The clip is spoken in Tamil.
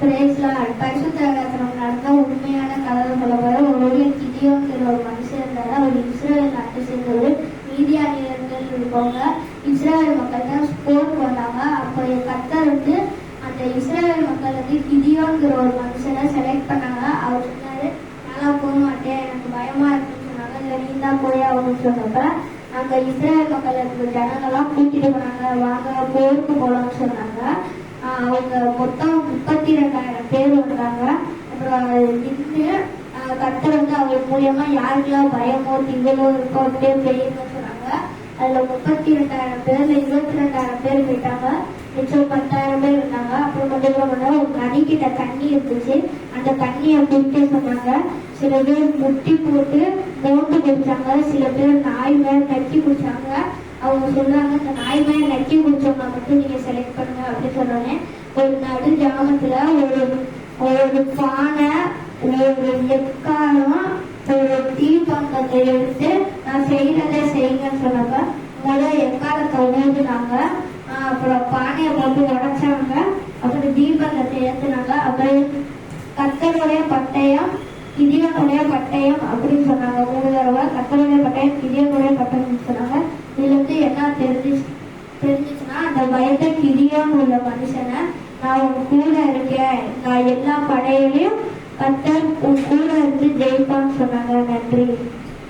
பிரேஸ்லாட் பரிசுத்தகத்திரம் நடந்த உண்மையான கதை சொல்ல ஒரு ஊரில் கிதியோங்கிற ஒரு மனுஷன் இருந்தாரு. அவர் இஸ்ரேல் நாட்டை சேர்ந்தவர் மீதியானியர்கள் இருப்பாங்க. இஸ்ரேல் மக்கள் தான் ஸ்போர்ட் வந்தாங்க அப்போ கத்தர் வந்து அந்த இஸ்ரேல் மக்கள் வந்து கிதியோங்கிற ஒரு மனுஷனை செலக்ட் பண்ணாங்க. அவர் சொன்னாரு நல்லா போக மாட்டேன். எனக்கு பயமா இருக்குன்னு சொன்னாங்க. இல்லை நீ தான் போய் ஆகணும்னு சொன்னப்ப அங்க இஸ்ரேல் மக்கள் இருக்க ஜனங்கள்லாம் கூட்டிட்டு போனாங்க. வாங்க போருக்கு போலாம்னு சொன்னாங்க. அவங்க மொத்தம் ரெண்டாயிரம் பேர் வந்தாங்க. அப்புறம் இருந்து கத்தர் வந்து அவங்க மூலியமா யாருக்கெல்லாம் பயமோ திங்களோ இருக்கோ அப்படியே பெய்யுங்கன்னு சொன்னாங்க. அதுல முப்பத்தி ரெண்டாயிரம் பேர்ல இருபத்தி ரெண்டாயிரம் பேர் போயிட்டாங்க மிச்சம் பத்தாயிரம் பேர் இருந்தாங்க. அப்புறம் கொஞ்சம் பண்ணா ஒரு நதி கிட்ட தண்ணி இருந்துச்சு. அந்த தண்ணியை குடிக்க சொன்னாங்க. சில பேர் முட்டி போட்டு மோட்டு குடிச்சாங்க சில பேர் நாய் மேல கட்டி குடிச்சாங்க. அவங்க சொன்னாங்க இந்த நாய் மேல நக்கி குடிச்சவங்க மட்டும் நீங்க செலக்ட் பண்ணுங்க அப்படின்னு சொன்னாங்க ஒரு நடு கிராமத்துல ஒரு ஒரு பானை ஒரு எக்காரம் ஒரு தீபங்கத்தை எடுத்து நான் செய்யறதை செய்யுங்கன்னு சொன்னாங்க முதல்ல எக்காலத்தை ஊதுனாங்க அப்புறம் பானையை போட்டு உடைச்சாங்க அப்புறம் தீபங்கத்தை ஏத்துனாங்க அப்புறம் கத்தருடைய பட்டயம் கிதியோனுடைய பட்டயம் அப்படின்னு சொன்னாங்க. மூணு தடவை வந்து என்ன தெரிஞ்சு தெரிஞ்சிச்சுன்னா அந்த பயத்தை கிதியோன் உள்ள மனுஷனை நான் உன் கூட இருக்கேன். நான் எல்லா படையிலையும் கத்தர் உன் கூட இருந்து ஜெயிப்பான்னு சொன்னாங்க. நன்றி.